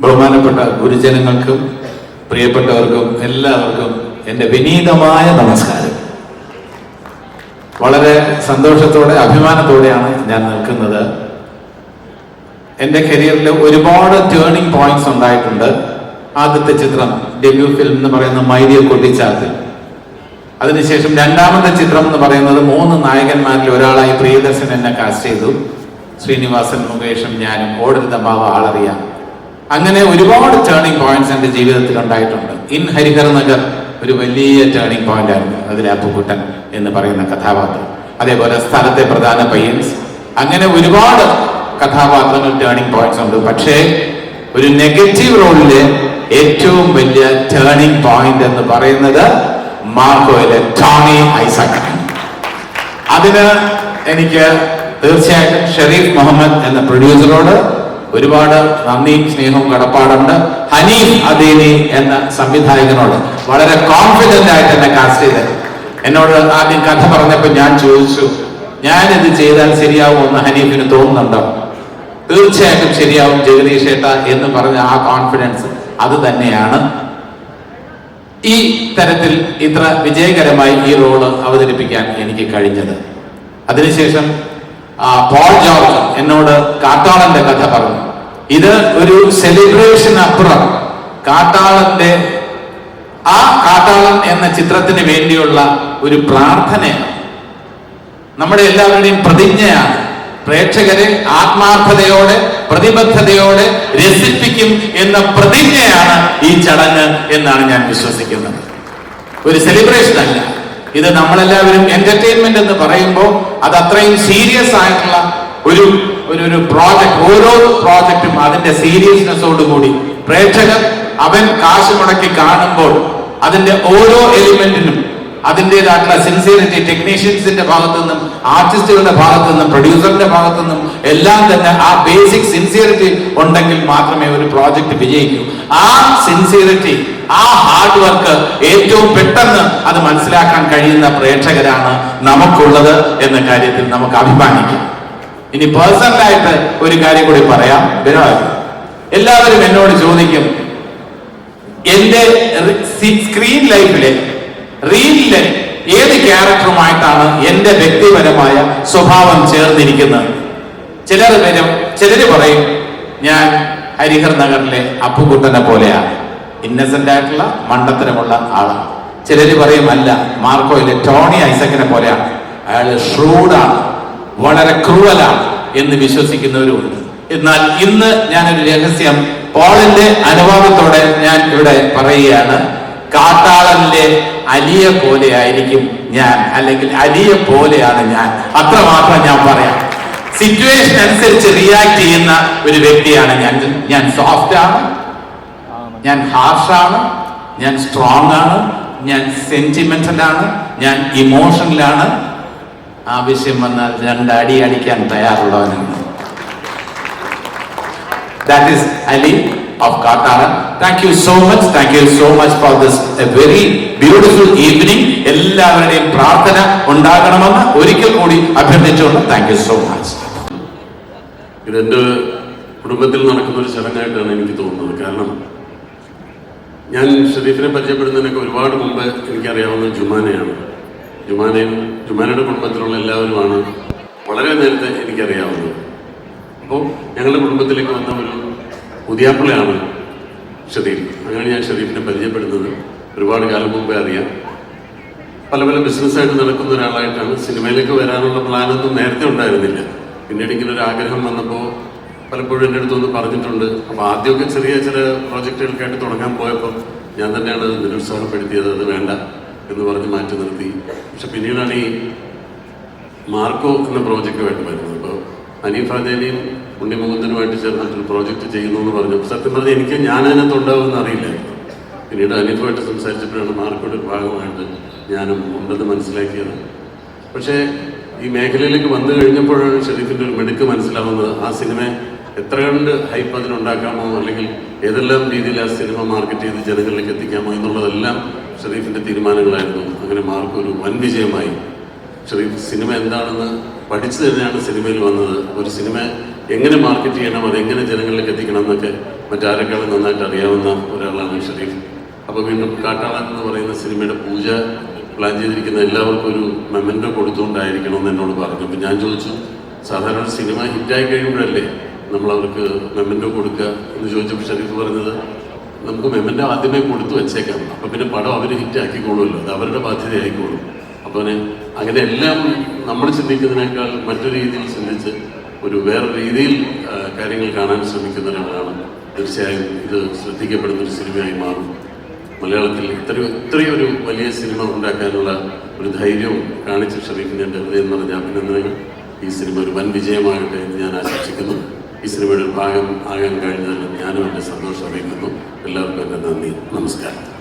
ബഹുമാനപ്പെട്ട ഗുരുജനങ്ങൾക്കും പ്രിയപ്പെട്ടവർക്കും എല്ലാവർക്കും എന്റെ വിനീതമായ നമസ്കാരം. വളരെ സന്തോഷത്തോടെ അഭിമാനത്തോടെയാണ് ഞാൻ നിൽക്കുന്നത്. എന്റെ കരിയറിൽ ഒരുപാട് ടേണിംഗ് പോയിന്റ്സ് ഉണ്ടായിട്ടുണ്ട്. ആദ്യത്തെ ചിത്രം ഡെബ്യൂ ഫിലിം എന്ന് പറയുന്ന മൈരിയ കൊട്ടിച്ചാത്തിൽ അതിനുശേഷം രണ്ടാമത്തെ ചിത്രം എന്ന് പറയുന്നത് മൂന്ന് നായകന്മാരിൽ ഒരാളായി പ്രിയദർശൻ എന്നെ കാസ്റ്റ് ചെയ്തു. ശ്രീനിവാസൻ മുകേഷും ഞാനും ഓടരുത ഭാവ ആളറിയാം. അങ്ങനെ ഒരുപാട് ടേണിംഗ് പോയിന്റ്സ് എന്റെ ജീവിതത്തിൽ ഉണ്ടായിട്ടുണ്ട്. ഇൻ ഹരിഹർ നഗർ ഒരു വലിയ ടേണിംഗ് പോയിന്റ് ആയിരുന്നു. അതിലെ എന്ന് പറയുന്ന കഥാപാത്രം. അതേപോലെ സ്ഥലത്തെ പ്രധാന പയ്യൻസ്. അങ്ങനെ ഒരുപാട് കഥാപാത്രങ്ങൾ ടേണിംഗ് പോയിന്റ്സ് ഉണ്ട്. പക്ഷേ ഒരു നെഗറ്റീവ് റോളിലെ ഏറ്റവും വലിയ ടേണിംഗ് പോയിന്റ് എന്ന് പറയുന്നത് മാർക്കോയിലെ ടോണി ഐസക് അതിന് എനിക്ക് തീർച്ചയായിട്ടും ഷെരീഫ് മുഹമ്മദ് എന്ന പ്രൊഡ്യൂസറോട് ഒരുപാട് നന്ദിയും സ്നേഹവും കടപ്പാടുണ്ട് ഹനീഫ് അദീനി എന്ന സംവിധായകനോട് വളരെ കോൺഫിഡന്റ് ആയിട്ട് എന്നെ കാസ്റ്റ് ചെയ്തത് എന്നോട് ആദ്യം കഥ പറഞ്ഞപ്പോൾ ഞാൻ ചോദിച്ചു ഞാൻ ഇത് ചെയ്താൽ ശരിയാവുമെന്ന് ഹനീഫിന് തോന്നുന്നുണ്ടോ? തീർച്ചയായിട്ടും ശരിയാവും ജഗദീഷ് ഏട്ട എന്ന് പറഞ്ഞ ആ കോൺഫിഡൻസ് അത് തന്നെയാണ്. ഈ തരത്തിൽ ഇത്ര വിജയകരമായി ഈ റോൾ അവതരിപ്പിക്കാൻ എനിക്ക് കഴിഞ്ഞത്. അതിനുശേഷം പോൾ ജോർജ് എന്നോട് കാട്ടാളന്റെ കഥ പറഞ്ഞു. ഇത് ഒരു സെലിബ്രേഷൻ അപ്പുറം. കാട്ടാളന്റെ ആ കാട്ടാളൻ എന്ന ചിത്രത്തിന് വേണ്ടിയുള്ള ഒരു പ്രാർത്ഥനയാണ്. നമ്മുടെ എല്ലാവരുടെയും പ്രതിജ്ഞയാണ്. പ്രേക്ഷകരെ ആത്മാർത്ഥതയോടെ പ്രതിബദ്ധതയോടെ രസിപ്പിക്കും എന്ന പ്രതിജ്ഞയാണ് ഈ ചടങ്ങ് എന്നാണ് ഞാൻ വിശ്വസിക്കുന്നത്. ഒരു സെലിബ്രേഷൻ അല്ല. ഇത് നമ്മളെല്ലാവരും എന്റർടൈൻമെന്റ് എന്ന് പറയുമ്പോൾ അത് അത്രയും സീരിയസ് ആയിട്ടുള്ള ഒരു ഒരു ഒരു പ്രോജക്റ്റ് ഓരോ പ്രോജക്റ്റും അതിന്റെ സീരിയസ്നെസ്സോട് കൂടി. പ്രേക്ഷകർ അവൻ കാശ് മുടക്കി കാണുമ്പോൾ അതിന്റെ ഓരോ എലിമെന്റിനും അതിന്റെതായിട്ടുള്ള സിൻസിയറിറ്റി ടെക്നീഷ്യൻസിന്റെ ഭാഗത്തു നിന്നും ആർട്ടിസ്റ്റുകളുടെ ഭാഗത്തു നിന്നും പ്രൊഡ്യൂസറിന്റെ ഭാഗത്തു നിന്നും എല്ലാം തന്നെ ആ ബേസിക് സിൻസിയറിറ്റി ഉണ്ടെങ്കിൽ മാത്രമേ ഒരു പ്രോജക്റ്റ് വിജയിക്കൂ. ആ സിൻസിയറിറ്റി ആ ഹാർഡ് വർക്ക് ഏറ്റവും പെട്ടെന്ന് അത് മനസ്സിലാക്കാൻ കഴിയുന്ന പ്രേക്ഷകരാണ് നമുക്കുള്ളത് എന്ന കാര്യത്തിൽ നമുക്ക് അഭിമാനിക്കാം. ഇനി പേഴ്സണലായിട്ട് ഒരു കാര്യം കൂടി പറയാം. വിനോദ് എല്ലാവരും എന്നോട് ചോദിക്കും എന്റെ സ്ക്രീൻ ലൈഫിലെ റീലിലെ ഏത് ക്യാരക്ടറുമായിട്ടാണ് എന്റെ വ്യക്തിപരമായ സ്വഭാവം ചേർന്നിരിക്കുന്നത്? ചിലർ വരും ചിലര് പറയും ഞാൻ ഹരിഹർ നഗറിലെ അപ്പുകുട്ടനെ പോലെയാണ്. ഇന്നസെന്റ് ആയിട്ടുള്ള മണ്ടത്തരമുള്ള ആളാണ്. ചിലര് പറയും അല്ല മാർക്കോയിലെ ടോണി ഐസക്കിനെ പോലെയാണ്. അയാൾ ഷ്രൂഡാണ് വളരെ ക്രൂവലാണ് എന്ന് വിശ്വസിക്കുന്നവരുമുണ്ട്. എന്നാൽ ഇന്ന് ഞാനൊരു രഹസ്യം പോളിന്റെ അനുഭവത്തോടെ ഞാൻ ഇവിടെ പറയുകയാണ്. കാട്ടാളനിലെ അലിയെ പോലെ ആയിരിക്കും ഞാൻ അല്ലെങ്കിൽ അലിയെ പോലെയാണ് ഞാൻ. അത്രമാത്രം ഞാൻ പറയാം. സിറ്റുവേഷൻ അനുസരിച്ച് റിയാക്ട് ചെയ്യുന്ന ഒരു വ്യക്തിയാണ് ഞാൻ. ഞാൻ സോഫ്റ്റ് ആണ്. ഞാൻ ഹാർഷാണ് ഞാൻ സ്ട്രോങ് ആണ്. ഞാൻ സെന്റിമെന്റൽ ആണ്. ഞാൻ ഇമോഷണലാണ് ആവശ്യം വന്നാൽ രണ്ടടി അടിക്കാൻ തയ്യാറുള്ളവനാണ് That is Ali of Kataran. Thank you so much. Thank you so much for this a very. എല്ലാവരുടെയും പ്രാർത്ഥന ഉണ്ടാകണമെന്ന് ഒരിക്കൽ കൂടി അഭ്യർത്ഥിച്ചുകൊണ്ട് താങ്ക് യു സോ മച്ച് ഇതെന്റെ കുടുംബത്തിൽ നടക്കുന്ന ഒരു ചടങ്ങായിട്ടാണ് എനിക്ക് തോന്നുന്നത് കാരണം ഞാൻ ഷെരീഫിനെ പരിചയപ്പെടുന്നതിനൊക്കെ ഒരുപാട് മുമ്പ് എനിക്കറിയാവുന്ന ജുമാനയാണ് ജുമാനയും ജുമാനയുടെ കുടുംബത്തിലുള്ള എല്ലാവരുമാണ് വളരെ നേരത്തെ എനിക്കറിയാവുന്നത്. അപ്പോൾ ഞങ്ങളുടെ കുടുംബത്തിലേക്ക് വന്ന ഒരു പുതിയാപ്പിളയാണ് ഷരീഫ് അങ്ങനെ ഞാൻ ഷരീഫിനെ പരിചയപ്പെടുന്നത്. ഒരുപാട് കാലം മുമ്പേ അറിയാം. പല പല ബിസിനസ്സായിട്ട് നടക്കുന്ന ഒരാളായിട്ടാണ് സിനിമയിലേക്ക് വരാനുള്ള പ്ലാനൊന്നും നേരത്തെ ഉണ്ടായിരുന്നില്ല. പിന്നീട് ഇങ്ങനെ ഒരു ആഗ്രഹം വന്നപ്പോൾ പലപ്പോഴും എന്റെ അടുത്തൊന്ന് പറഞ്ഞിട്ടുണ്ട്. അപ്പോൾ ആദ്യമൊക്കെ ചെറിയ ചില പ്രോജക്റ്റുകൾക്കായിട്ട് തുടങ്ങാൻ പോയപ്പോൾ ഞാൻ തന്നെയാണ് നിരുത്സാഹപ്പെടുത്തിയത്. അത് വേണ്ട. എന്ന് പറഞ്ഞ് മാറ്റി നിർത്തി. പക്ഷെ പിന്നീടാണ് ഈ മാർക്കോ എന്ന പ്രോജക്റ്റ് വേണ്ടി വരുന്നത്. അപ്പോൾ അനീഫ് അദേലിയും ഉണ്ണിമുകുന്ദനുമായിട്ട് ചേർന്നിട്ടൊരു പ്രോജക്റ്റ് ചെയ്യുന്നു എന്ന് പറഞ്ഞു സത്യം പറഞ്ഞാൽ എനിക്ക് ഞാൻ അതിനകത്ത് ഉണ്ടാവുമെന്ന് അറിയില്ലായിരുന്നു. പിന്നീട് അനീഫുമായിട്ട് സംസാരിച്ചപ്പോഴാണ് മാർക്കോയുടെ ഒരു ഭാഗമായിട്ട് ഞാനും ഉണ്ടെന്ന് മനസ്സിലാക്കിയത്. പക്ഷേ ഈ മേഖലയിലേക്ക് വന്നു കഴിഞ്ഞപ്പോഴാണ് ഷെരീഫിന്റെ ഒരു മെടുക്ക് മനസ്സിലാവുന്നത്. ആ സിനിമ എത്ര കണ്ട് ഹൈപ്പ് അതിനുണ്ടാക്കാമോ അല്ലെങ്കിൽ ഏതെല്ലാം രീതിയിൽ ആ സിനിമ മാർക്കറ്റ് ചെയ്ത് ജനങ്ങളിലേക്ക് എത്തിക്കാമോ എന്നുള്ളതെല്ലാം ഷെറീഫിന്റെ തീരുമാനങ്ങളായിരുന്നു. അങ്ങനെ മാർക്ക് ഒരു വൻ വിജയമായി. ഷെറീഫ് സിനിമ എന്താണെന്ന് പഠിച്ചു തന്നെയാണ് സിനിമയിൽ വന്നത്. ഒരു സിനിമ എങ്ങനെ മാർക്കറ്റ് ചെയ്യണം അത് എങ്ങനെ ജനങ്ങളിലേക്ക് എത്തിക്കണം എന്നൊക്കെ മറ്റാരെക്കാളും നന്നായിട്ട് അറിയാവുന്ന ഒരാളാണ് ഷെറീഫ് അപ്പോൾ വീണ്ടും കാട്ടാളൻ എന്ന് പറയുന്ന സിനിമയുടെ പൂജ പ്ലാൻ ചെയ്തിരിക്കുന്ന എല്ലാവർക്കും ഒരു മെമ്മന്റോ കൊടുത്തുകൊണ്ടായിരിക്കണം എന്ന് എന്നോട് പറഞ്ഞു. അപ്പം ഞാൻ ചോദിച്ചു സാധാരണ സിനിമ ഹിറ്റായി കഴിയുമ്പോഴല്ലേ നമ്മൾ അവർക്ക് മെമ്മന്റോ കൊടുക്കുക എന്ന് ചോദിച്ചപ്പോൾ ഷരീഫ് പറഞ്ഞത് നമുക്ക് മെമ്മന്റോ ആദ്യമേ കൊടുത്തു വെച്ചേക്കാം. അപ്പം പിന്നെ പടം അവർ ഹിറ്റാക്കിക്കോളുമല്ലോ അത് അവരുടെ ബാധ്യതയായിക്കോളും. അപ്പോൾ അങ്ങനെ എല്ലാം നമ്മൾ ചിന്തിക്കുന്നതിനേക്കാൾ മറ്റൊരു രീതിയിൽ ചിന്തിച്ച് ഒരു വേറെ രീതിയിൽ കാര്യങ്ങൾ കാണാൻ ശ്രമിക്കുന്ന ഒരാളാണ്. തീർച്ചയായും ഇത് ശ്രദ്ധിക്കപ്പെടുന്ന ഒരു സിനിമയായി മാറും. മലയാളത്തിൽ ഇത്രയും ഇത്രയും ഒരു വലിയ സിനിമ ഉണ്ടാക്കാനുള്ള ഒരു ധൈര്യവും കാണിച്ച ശ്രമിക്കുന്നതിന്റെ ഹൃദയം നിറഞ്ഞ അഭിനന്ദനങ്ങൾ. ഈ സിനിമ ഒരു വൻ വിജയമാകട്ടെ എന്ന് ഞാൻ ആശംസിക്കുന്നു. ഒരു ഭാഗം ആകാൻ കഴിഞ്ഞതിൽ ഞാനും എന്റെ സന്തോഷം അറിയിക്കുന്നു. എല്ലാവർക്കും എന്റെ നന്ദി. നമസ്കാരം.